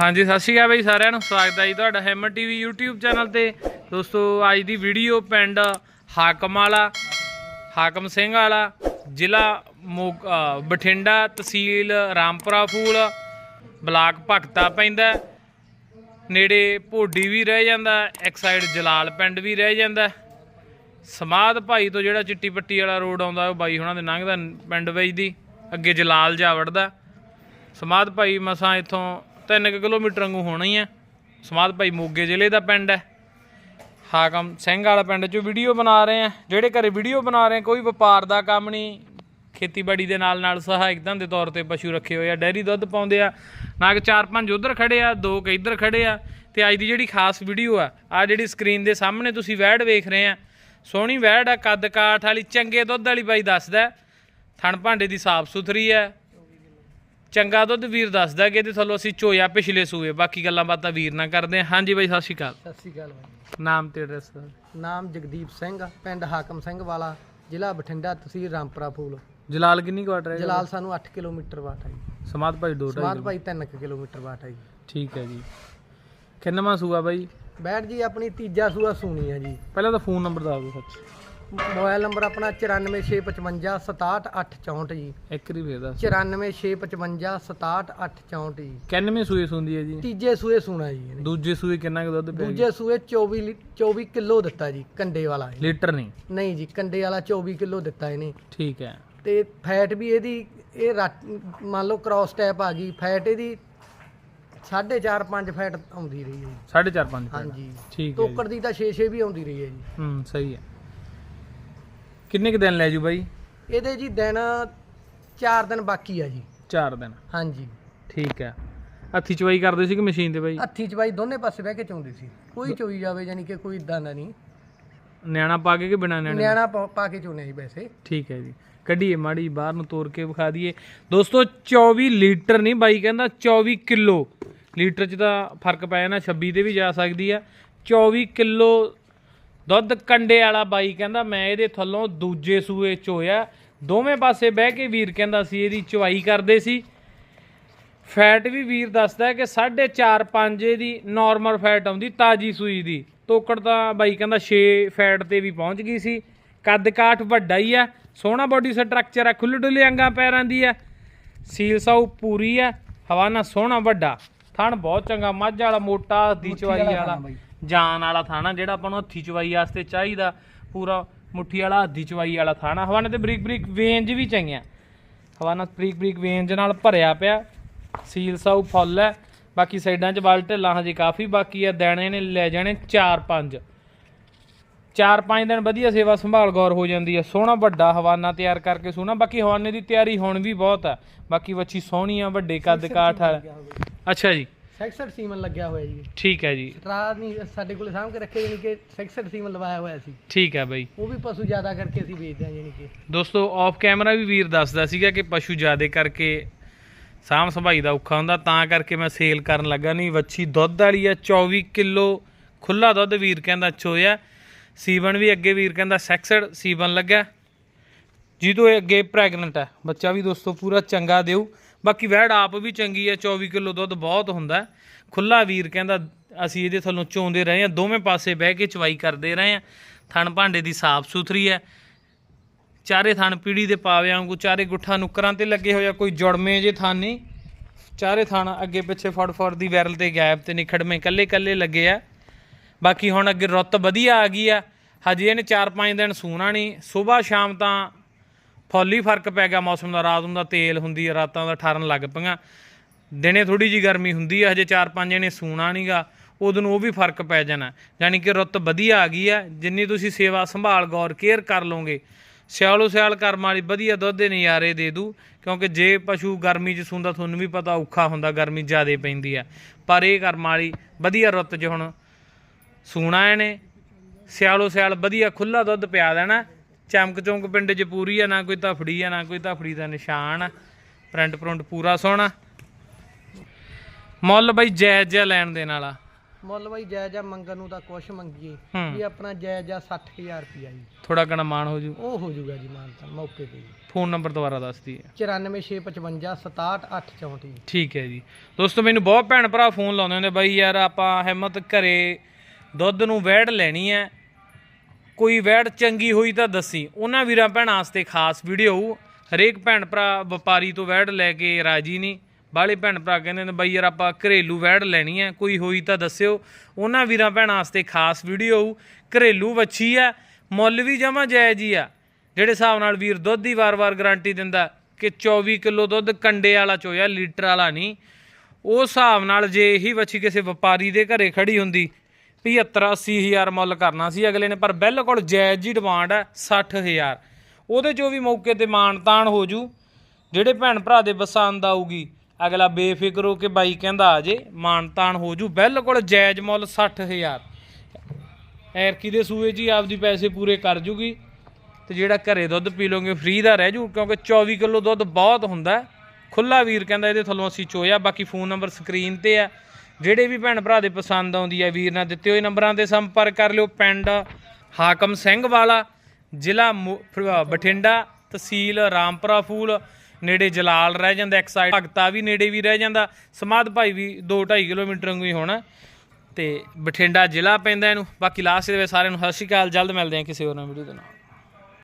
ਹਾਂਜੀ, ਸਤਿ ਸ਼੍ਰੀ ਅਕਾਲ ਬਈ ਸਾਰਿਆਂ ਨੂੰ। ਸਵਾਗਤ ਹੈ ਜੀ ਤੁਹਾਡਾ ਹੈਮਰ ਟੀਵੀ YouTube ਚੈਨਲ ਤੇ। ਦੋਸਤੋ, ਅੱਜ ਦੀ ਵੀਡੀਓ ਪਿੰਡ ਹਾਕਮ ਵਾਲਾ, ਹਾਕਮ ਸਿੰਘ ਵਾਲਾ, ਜ਼ਿਲ੍ਹਾ ਮੋਗ- ਬਠਿੰਡਾ ਤਹਿਸੀਲ ਰਾਮਪੁਰਾ ਫੂਲ, ਬਲਾਕ ਭਗਤਾ ਪੈਂਦਾ ਨੇੜੇ ਭੋਡੀ ਵੀ ਰਹਿ ਜਾਂਦਾ ਇੱਕ ਸਾਈਡ ਜਲਾਲ ਪਿੰਡ ਵੀ ਰਹਿ ਜਾਂਦਾ ਸਮਾਧ ਭਾਈ ਤੋਂ ਜਿਹੜਾ ਚਿੱਟੀ ਪੱਟੀ ਵਾਲਾ ਰੋਡ ਆਉਂਦਾ, ਉਹ ਬਾਈ ਹੁਣਾਂ ਦੇ ਲੰਘਦਾ ਪਿੰਡ ਵਿੱਚ ਦੀ, ਅੱਗੇ ਜਲਾਲ ਜਾ ਵੜਦਾ ਸਮਾਧ ਭਾਈ ਮਸਾਂ ਇੱਥੋਂ 3 ਕਿਲੋਮੀਟਰ ਵਾਂਗੂ ਹੋਣਾ ਹੀ ਹੈ ਸਮਾਧ ਭਾਈ ਮੋਗੇ ਜ਼ਿਲ੍ਹੇ ਦਾ ਪਿੰਡ ਹੈ। ਹਾਕਮ ਸਿੰਘ ਵਾਲਾ ਪਿੰਡ 'ਚੋਂ ਵੀਡੀਓ ਬਣਾ ਰਹੇ ਆ। ਜਿਹੜੇ ਘਰੇ ਵੀਡੀਓ ਬਣਾ ਰਹੇ ਆ, ਕੋਈ ਵਪਾਰ ਦਾ ਕੰਮ ਨਹੀਂ। ਖੇਤੀਬਾੜੀ ਦੇ ਨਾਲ ਨਾਲ ਸਹਾਇਕ ਧੰਦੇ ਤੌਰ ਤੇ ਪਸ਼ੂ ਰੱਖੇ ਹੋਏ ਆ, ਡੈਰੀ ਦੁੱਧ ਪਾਉਂਦੇ ਆ। ਨਾ ਕਿ ਚਾਰ ਪੰਜ ਉਧਰ ਖੜੇ ਆ, ਦੋ ਕੁ ਇੱਧਰ ਖੜੇ ਆ। ਤੇ ਅੱਜ ਦੀ ਜਿਹੜੀ ਖਾਸ ਵੀਡੀਓ ਆ ਆ ਜਿਹੜੀ ਸਕਰੀਨ ਦੇ ਸਾਹਮਣੇ ਤੁਸੀਂ ਵੈੜ ਵੇਖ ਰਹੇ ਆ। ਸੋਹਣੀ ਵੈੜ ਆ ਕੱਦ ਕਾਠ ਵਾਲੀ, ਚੰਗੇ ਦੁੱਧ ਵਾਲੀ ਬਾਈ ਦੱਸਦਾ। ਥਣ ਭਾਂਡੇ ਦੀ ਸਾਫ਼ ਸੁਥਰੀ ਹੈ ਚੰਗਾ ਦੁੱਧ ਵੀਰ ਦੱਸਦਾ ਕਿ ਇਹਦੇ ਥੱਲੋਂ ਅਸੀਂ ਚੋਇਆ ਪਿਛਲੇ ਸੂਏ। ਬਾਕੀ ਗੱਲਾਂ ਬਾਤਾਂ ਵੀਰ ਨਾਲ ਕਰਦੇ ਹਾਂ। ਹਾਂਜੀ ਬਾਈ ਸਤਿ ਸ਼੍ਰੀ ਅਕਾਲ। ਸਤਿ ਸ਼੍ਰੀ ਅਕਾਲ ਬਾਈ ਨਾਮ ਤੇ ਐਡਰੈਸ ਨਾਮ ਜਗਦੀਪ ਸਿੰਘ ਪਿੰਡ ਹਾਕਮ ਸਿੰਘ ਵਾਲਾ ਜ਼ਿਲ੍ਹਾ ਬਠਿੰਡਾ ਤਹਿਸੀਲ ਰਾਮਪੁਰਾ ਫੂਲ। ਜਲਾਲ ਕਿੰਨੀ ਕੁ ਵਾਟ ਹੈ ਜਲਾਲ ਸਾਨੂੰ 8 ਕਿਲੋਮੀਟਰ ਬਾਟ ਹੈ ਜੀ। ਸਮਾਧ ਭਾਈ ਢਾਈ ਸਮਾਧ ਭਾਈ 3 ਕਿਲੋਮੀਟਰ ਬਾਟ ਹੈ ਜੀ। ਠੀਕ ਹੈ ਜੀ। ਕਿੰਨਵਾਂ ਸੂਆ ਬਾਈ? ਬੈਠ ਜੀ ਆਪਣੀ ਤੀਜਾ ਸੂਆ ਸੁਣੀ ਹੈ ਜੀ। ਪਹਿਲਾਂ ਤਾਂ ਫੋਨ ਨੰਬਰ ਦੱਸ ਦਿਓ ਸੱਚ। ਮੋਬਾਈਲ ਨੰਬਰ ਆਪਣਾ 94655 67864 ਜੀ। ਇੱਕ ਵਾਰੀ ਫੇਰ ਦੱਸ। 94655 67864 ਜੀ। ਕਿੰਨਵੇਂ ਸੂਏ ਸੁੰਦੀ ਹੈ ਜੀ? ਤੀਜੇ ਸੂਏ ਸੁਣਾ ਜੀ ਇਹਨੇ। ਦੂਜੇ ਸੂਏ ਕਿੰਨਾ ਕੁ ਦੁੱਧ ਪਿਆ ਜੀ? ਦੂਜੇ ਸੂਏ 24 ਲੀ- 24 ਕਿਲੋ ਦਿੱਤਾ ਜੀ ਕੰਡੇ ਵਾਲਾ ਇਹ। ਲੀਟਰ ਨਹੀਂ? ਨਹੀਂ ਜੀ ਕੰਡੇ ਵਾਲਾ 24 ਕਿਲੋ ਦਿੱਤਾ ਇਹਨੇ। ਠੀਕ ਹੈ। ਤੇ ਫੈਟ ਵੀ ਇਹਦੀ ਇਹ ਰੱਟ- ਮੰਨ ਲਓ ਕ੍ਰਾਸ ਟੈਪ ਆ ਗਈ ਫੈਟ ਇਹਦੀ 4.5 5 ਫੈਟ ਆਉਂਦੀ ਰਹੀ ਹੈ ਜੀ। 4.5 5 ਹਾਂਜੀ। ਠੀਕ ਹੈ ਟੋਕਰ ਦੀ ਤਾਂ 6-6 ਵੀ ਆਉਂਦੀ ਰਹੀ ਹੈ ਜੀ। ਹੂੰ ਸਹੀ ਹੈ। ਕਿੰਨੇ ਕੁ ਦਿਨ ਲੈ ਜੂ ਬਾਈ? ਇਹਦੇ ਜੀ ਦਿਨ 4 ਦਿਨ ਬਾਕੀ ਆ ਜੀ। 4 ਦਿਨ। ਹਾਂਜੀ। ਠੀਕ ਹੈ। ਹੱਥੀ ਚਵਾਈ ਕਰਦੇ ਸੀ ਕਿ ਮਸ਼ੀਨ ਤੇ ਬਾਈ? ਹੱਥੀ ਚ ਬਾਈ ਦੋਨੇ ਪਾਸੇ ਬਹਿ ਕੇ ਚੋਂਦੀ ਸੀ। ਕੋਈ ਚੋਈ ਜਾਵੇ ਯਾਨੀ ਕਿ ਕੋਈ ਇਦਾਂ ਦਾ ਨਹੀਂ। ਨਿਆਣਾ ਪਾ ਕੇ ਕਿ ਬਿਨਾ ਨਿਆਣੇ ਨਿਆਣਾ ਪਾ ਕੇ ਚੋਨੇ ਸੀ ਵੈਸੇ। ਠੀਕ ਹੈ ਜੀ। ਕੱਢੀਏ ਮਾੜੀ ਬਾਹਰ ਨੂੰ ਤੋੜ ਕੇ ਵਿਖਾ ਦਈਏ। ਦੋਸਤੋ 24 ਲੀਟਰ ਨਹੀਂ ਬਾਈ ਕਹਿੰਦਾ 24 ਕਿਲੋ। ਲੀਟਰ 'ਚ ਤਾਂ ਫ਼ਰਕ ਪੈ ਜਾਣਾ 26 ਤੇ ਵੀ ਜਾ ਸਕਦੀ ਆ। 24 ਕਿਲੋ ਦੁੱਧ ਕੰਡੇ ਵਾਲਾ ਬਾਈ ਕਹਿੰਦਾ, ਮੈਂ ਇਹਦੇ ਥੱਲੋਂ ਦੂਜੇ ਸੂਏ ਚੋਇਆ। ਦੋਵੇਂ ਪਾਸੇ ਬਹਿ ਕੇ ਵੀਰ ਕਹਿੰਦਾ ਸੀ, ਇਹਦੀ ਚੁਆਈ ਕਰਦੇ ਸੀ। ਫੈਟ ਵੀ ਵੀਰ ਦੱਸਦਾ ਹੈ ਕਿ 4.5 5 ਦੀ ਨਾਰਮਲ ਫੈਟ ਆਉਂਦੀ, ਤਾਜੀ ਸੂਈ ਦੀ। ਤੋਕੜ ਤਾਂ ਬਾਈ ਕਹਿੰਦਾ 6 ਫੈਟ ਤੇ ਵੀ ਪਹੁੰਚ ਗਈ ਸੀ। ਕੱਦ ਕਾਠ ਵੱਡਾ ਹੀ ਆ, ਸੋਹਣਾ ਬਾਡੀ ਸਟਰਕਚਰ ਆ ਖੁੱਲੇ ਡੁੱਲੇ ਅੰਗਾਂ ਪੈਰਾਂ ਦੀ ਆ। ਸੀਲ ਸਾਊ ਪੂਰੀ ਆ ਹਵਾਨਾ ਸੋਹਣਾ ਵੱਡਾ। ਥਣ ਬਹੁਤ ਚੰਗਾ ਮੱਝ ਵਾਲਾ ਮੋਟਾ ਹੱਥੀ ਚਵਾਈ ਵਾਲਾ ਵਾਲਾ। ਜਾਨ ਵਾਲਾ ਥਾਣਾ ਜਿਹੜਾ ਆਪਾਂ ਨੂੰ ਹੱਥੀ ਚਵਾਈ ਵਾਸਤੇ ਚਾਹੀਦਾ। ਪੂਰਾ ਮੁੱਠੀ ਵਾਲਾ ਹੱਥੀ ਚਵਾਈ ਵਾਲਾ ਥਾਣਾ ਹਵਾਨੇ ਤੇ ਬਰੀਕ ਬਰੀਕ ਵੇਂਜ ਵੀ ਚੰਗੀਆਂ। ਹਵਾਨਾ ਬਰੀਕ ਬਰੀਕ ਵੇਂਜ ਨਾਲ ਭਰਿਆ ਪਿਆ। ਸੀਲ ਸਾਊ ਫੁੱਲ ਹੈ ਬਾਕੀ ਸਾਈਡਾਂ 'ਚ ਬਲ ਢਿੱਲਾਂ ਹਜੇ ਕਾਫੀ ਬਾਕੀ ਆ ਦੇਣੇ ਨੇ ਲੈ ਜਾਣੇ 4-5 4-5 ਦਿਨ ਵਧੀਆ ਸੇਵਾ ਸੰਭਾਲ ਗੌਰ ਹੋ ਜਾਂਦੀ ਹੈ ਸੋਹਣਾ ਵੱਡਾ ਹਵਾਨਾ ਤਿਆਰ ਕਰਕੇ ਸੋਹਣਾ। ਬਾਕੀ ਹਵਾਨੇ ਦੀ ਤਿਆਰੀ ਹੁਣ ਵੀ ਬਹੁਤ ਆ ਬਾਕੀ ਵੱਛੀ ਸੋਹਣੀ ਆ ਵੱਡੇ ਕੱਦ ਕਾਠ ਵਾਲਾ ਅੱਛਾ ਜੀ। 66 ਸੀਮਨ ਲੱਗਿਆ ਹੋਇਆ ਜੀ। ਠੀਕ ਹੈ ਜੀ। ਰਾਤ ਨਹੀਂ ਸਾਡੇ ਕੋਲ ਸਾਂਭ ਕੇ ਰੱਖੇ ਯਾਨੀ ਕਿ 66 ਸੀਮਨ ਲਵਾਇਆ ਹੋਇਆ ਸੀ। ਠੀਕ ਹੈ ਬਾਈ। ਉਹ ਵੀ ਪਸ਼ੂ ਜ਼ਿਆਦਾ ਕਰਕੇ ਅਸੀਂ ਵੇਚਦੇ ਹਾਂ ਯਾਨੀ ਕਿ। ਦੋਸਤੋ ਆਫ ਕੈਮਰਾ ਵੀ ਵੀਰ ਦੱਸਦਾ ਸੀਗਾ ਕਿ ਪਸ਼ੂ ਜ਼ਿਆਦੇ ਕਰਕੇ ਸਾਂਭ ਸੰਭਾਈ ਦਾ ਔਖਾ ਹੁੰਦਾ ਤਾਂ ਕਰਕੇ ਮੈਂ ਸੇਲ ਕਰਨ ਲੱਗਾ ਨਹੀਂ। ਵੱਛੀ ਦੁੱਧ ਵਾਲੀ ਆ 24 ਕਿਲੋ ਖੁੱਲਾ ਦੁੱਧ ਵੀਰ ਕਹਿੰਦਾ ਚੋਇਆ। ਸੀਵਨ ਵੀ ਅੱਗੇ ਵੀਰ ਕਹਿੰਦਾ ਸੈਕਸਡ ਸੀਵਨ ਲੱਗਾ ਜਿਹਦੋਂ ਇਹ ਅੱਗੇ ਪ੍ਰੈਗਨੈਂਟ ਹੈ ਬੱਚਾ ਵੀ ਦੋਸਤੋ ਪੂਰਾ ਚੰਗਾ ਦਿਓ। ਬਾਕੀ ਵੈੜ ਆਪ ਵੀ ਚੰਗੀ ਹੈ 24 ਕਿਲੋ ਦੁੱਧ ਬਹੁਤ ਹੁੰਦਾ ਖੁੱਲਾ ਵੀਰ ਕਹਿੰਦਾ, ਅਸੀਂ ਇਹਦੇ ਥੱਲੋਂ ਚੋਂਦੇ ਰਹੇ ਹਾਂ, ਦੋਵੇਂ ਪਾਸੇ ਬਹਿ ਕੇ ਚਵਾਈ ਕਰਦੇ ਰਹੇ ਹਾਂ। ਥਣ ਭਾਂਡੇ ਦੀ ਸਾਫ਼ ਸੁਥਰੀ ਹੈ। ਚਾਰੇ ਥਣ ਪੀੜੀ ਦੇ ਪਾਵਿਆਂ ਵਾਂਗੂ, ਚਾਰੇ ਗੁੱਠਾਂ ਨੁੱਕਰਾਂ ਤੇ ਲੱਗੇ ਹੋਇਆ ਕੋਈ ਜੁੜਮੇ ਜੇ ਥਣ ਨਹੀਂ। ਚਾਰੇ ਥਾਣ ਅੱਗੇ ਪਿੱਛੇ ਫੜ ਫੜ ਦੀ ਵੈਰਲ ਤੇ ਗੈਪ ਤੇ ਨਿਖੜਵੇਂ ਕੱਲੇ ਕੱਲੇ ਲੱਗੇ ਆ। ਬਾਕੀ ਹੁਣ ਅੱਗੇ ਰੁੱਤ ਵਧੀਆ ਆ ਗਈ ਆ। ਹਜੇ ਇਹਨੇ 4-5 ਦਿਨ ਸੂਣਾ ਨਹੀਂ, ਸਵੇਰ ਸ਼ਾਮ ਤਾਂ ਫੁੱਲ ਫ਼ਰਕ ਪੈ ਗਿਆ ਮੌਸਮ ਦਾ, ਰਾਤ ਨੂੰ ਦਾ ਤੇਲ ਹੁੰਦੀ ਆ, ਰਾਤਾਂ ਦਾ ਠਾਰਨ ਲੱਗ ਪਈਆਂ। ਦਿਨੇ ਥੋੜੀ ਜੀ ਗਰਮੀ ਹੁੰਦੀ ਆ, ਹਜੇ 4-5 ਜਣੇ ਸੂਣਾ ਨਹੀਂਗਾ ਉਦੋਂ ਨੂੰ ਉਹ ਵੀ ਫ਼ਰਕ ਪੈ ਜਾਣਾ। ਯਾਨੀ ਕਿ ਰੁੱਤ ਵਧੀਆ ਆ ਗਈ ਆ, ਜਿੰਨੀ ਤੁਸੀਂ ਸੇਵਾ ਸੰਭਾਲ, ਗੌਰ, ਕੇਅਰ ਕਰ ਲਓਗੇ, ਸਿਆਲੋ ਸਿਆਲ ਕਰਮ ਵਾਲੀ ਵਧੀਆ ਦੁੱਧ ਦੇ ਨਜ਼ਾਰੇ ਦੇ ਦੂ, ਕਿਉਂਕਿ ਜੇ ਪਸ਼ੂ ਗਰਮੀ 'ਚ ਸੂੰਦਾ, ਤੁਹਾਨੂੰ ਵੀ ਪਤਾ ਔਖਾ ਹੁੰਦਾ, ਗਰਮੀ ਜ਼ਿਆਦੇ ਪੈਂਦੀ ਆ। ਪਰ ਇਹ ਕਰਮ ਵਾਲੀ ਵਧੀਆ ਰੁੱਤ 'ਚ ਹੁਣ ਸੂਣਾ ਇਹਨੇ, ਸਿਆਲੋ ਸਿਆਲ ਵਧੀਆ ਖੁੱਲਾ ਦੁੱਧ ਪਿਆ ਦੇਣਾ ਚਮਕ ਚੌਂਕ ਪਿੰਡ 'ਚ ਪੂਰੀ ਆ ਨਾ ਕੋਈ ਧਫੜੀ ਆ ਨਾ ਕੋਈ ਧਫੜੀ ਦਾ ਨਿਸ਼ਾਨ ਆ। ਪ੍ਰਿੰਟ ਪ੍ਰਿੰਟ ਪੂਰਾ ਸੋਹਣਾ। ਮੁੱਲ ਬਈ ਜਾਇਜ਼ ਜਿਹਾ ਲੈਣ ਦੇਣ ਵਾਲਾ। ਮੁੱਲ ਬਾਈ ਜਾਇਜ਼ਾ ਮੰਗਣ ਨੂੰ ਤਾਂ ਕੁਛ ਮੰਗੀਏ। ਵੀ ਆਪਣਾ ਜਾਇਜ਼ਾ 60000 ਰੁਪਿਆ ਜੀ। ਥੋੜਾ ਕਣਾ ਮਾਨ ਹੋ ਜੂ। ਉਹ ਹੋ ਜਾਊਗਾ ਜੀ ਮਾਨਤਾ ਮੌਕੇ ਤੇ ਜੀ। ਫੋਨ ਨੰਬਰ ਦੁਬਾਰਾ ਦੱਸ ਦਈਏ। 94655 67864 ਜੀ ਠੀਕ ਹੈ ਜੀ। ਦੋਸਤੋ ਮੈਨੂੰ ਬਹੁਤ ਭੈਣ ਭਰਾ ਫੋਨ ਲਾਉਂਦੇ ਹੁੰਦੇ ਬਾਈ ਯਾਰ ਆਪਾਂ ਹਿੰਮਤ ਘਰੇ ਦੁੱਧ ਨੂੰ ਵੈੜ ਲੈਣੀ ਹੈ। ਕੋਈ ਵੈੜ ਚੰਗੀ ਹੋਈ ਤਾਂ ਦੱਸੀ। ਉਹਨਾਂ ਵੀਰਾਂ ਭੈਣਾਂ ਵਾਸਤੇ ਖਾਸ ਵੀਡੀਓ ਹਰੇਕ ਭੈਣ ਭਰਾ ਵਪਾਰੀ ਤੋਂ ਵੈੜ ਲੈ ਕੇ ਰਾਜੀ ਨਹੀਂ। ਬਾਹਲੇ ਭੈਣ ਭਰਾ ਕਹਿੰਦੇ ਨੇ, ਬਾਈ ਯਾਰ ਆਪਾਂ ਘਰੇਲੂ ਵੈੜ ਲੈਣੀ ਹੈ, ਕੋਈ ਹੋਈ ਤਾਂ ਦੱਸਿਓ। ਉਹਨਾਂ ਵੀਰਾਂ ਭੈਣਾਂ ਵਾਸਤੇ ਖਾਸ ਵੀਡੀਓ ਘਰੇਲੂ ਵੱਛੀ ਆ ਮੁੱਲ ਵੀ ਜਮਾ ਜਾਇਜ਼ ਹੀ ਆ। ਜਿਹੜੇ ਹਿਸਾਬ ਨਾਲ ਵੀਰ ਦੁੱਧ ਦੀ ਵਾਰ-ਵਾਰ ਗਾਰੰਟੀ ਦਿੰਦਾ ਕਿ 24 ਕਿਲੋ ਦੁੱਧ ਕੰਡੇ ਵਾਲਾ ਚੋਇਆ, ਲੀਟਰ ਵਾਲਾ ਨਹੀਂ ਉਸ ਹਿਸਾਬ ਨਾਲ ਜੇ ਇਹੀ ਵੱਛੀ ਕਿਸੇ ਵਪਾਰੀ ਦੇ ਘਰੇ ਖੜੀ ਹੁੰਦੀ 75 80 ਹਜ਼ਾਰ ਮੁੱਲ ਕਰਨਾ ਸੀ ਅਗਲੇ ਨੇ, ਪਰ ਬਿਲਕੁਲ ਜਾਇਜ਼ ਜੀ ਡਿਮਾਂਡ ਹੈ 60 ਹਜ਼ਾਰ। ਉਹਦੇ ਚੋਂ ਵੀ ਮੌਕੇ ਤੇ ਮਾਣ ਤਾਣ ਹੋ ਜੂ। ਜਿਹੜੇ ਭੈਣ ਭਰਾ ਦੇ ਪਸੰਦ ਆਊਗੀ, ਅਗਲਾ ਬੇਫਿਕਰ ਹੋ ਕੇ ਬਾਈ ਕਹਿੰਦਾ ਆ ਜੇ, ਮਾਣ ਤਾਣ ਹੋ ਜੂ। ਬਿਲਕੁਲ ਜਾਇਜ਼ ਮੁੱਲ 60 ਹਜ਼ਾਰ। ਐਰਕੀ ਦੇ ਸੂਏ 'ਚ ਹੀ ਆਪਦੀ ਪੈਸੇ ਪੂਰੇ ਕਰ ਜੂਗੀ ਤੇ ਜਿਹੜਾ ਘਰੇ ਦੁੱਧ ਪੀ ਲੋਗੇ ਫ੍ਰੀ ਦਾ ਰਹਿ ਜੂ, ਕਿਉਂਕਿ 24 ਕਿਲੋ ਦੁੱਧ ਬਹੁਤ ਹੁੰਦਾ। ਖੁੱਲਾ ਵੀਰ ਕਹਿੰਦਾ ਇਹਦੇ ਥੱਲੋਂ ਅਸੀਂ ਚੋਇਆ, ਬਾਕੀ ਫੋਨ ਨੰਬਰ ਸਕਰੀਨ ਤੇ ਆ। ਜਿਹੜੇ ਵੀ ਭੈਣ ਭਰਾ ਦੇ ਪਸੰਦ ਆਉਂਦੀ ਹੈ ਵੀਰ ਨਾਲ ਦਿੱਤੇ ਹੋਏ ਨੰਬਰਾਂ ਤੇ ਸੰਪਰਕ ਕਰ ਲਿਓ। ਪਿੰਡ ਹਾਕਮ ਸਿੰਘ ਵਾਲਾ, ਜ਼ਿਲ੍ਹਾ ਮੁ- ਬਠਿੰਡਾ, ਤਹਿਸੀਲ ਰਾਮਪੁਰਾ ਫੂਲ, ਨੇੜੇ ਜਲਾਲ ਰਹਿ ਜਾਂਦਾ, ਇੱਕ ਸਾਈਡ ਭਗਤਾ ਵੀ ਨੇੜੇ ਵੀ ਰਹਿ ਜਾਂਦਾ। ਸਮਾਧ ਭਾਈ ਵੀ 2.5 ਕਿਲੋਮੀਟਰ ਵਾਂਗੂ ਹੀ ਹੋਣਾ। ਤੇ ਬਠਿੰਡਾ ਜ਼ਿਲ੍ਹਾ ਪੈਂਦਾ ਇਹਨੂੰ। ਬਾਕੀ ਲਾਸਟ ਦੇ ਵਿੱਚ ਸਾਰਿਆਂ ਨੂੰ ਸਤਿ ਸ਼੍ਰੀ ਅਕਾਲ, ਜਲਦ ਮਿਲਦੇ ਹਾਂ ਕਿਸੇ ਹੋਰ ਨਵੀਂ ਵੀਡੀਓ ਦੇ ਨਾਲ।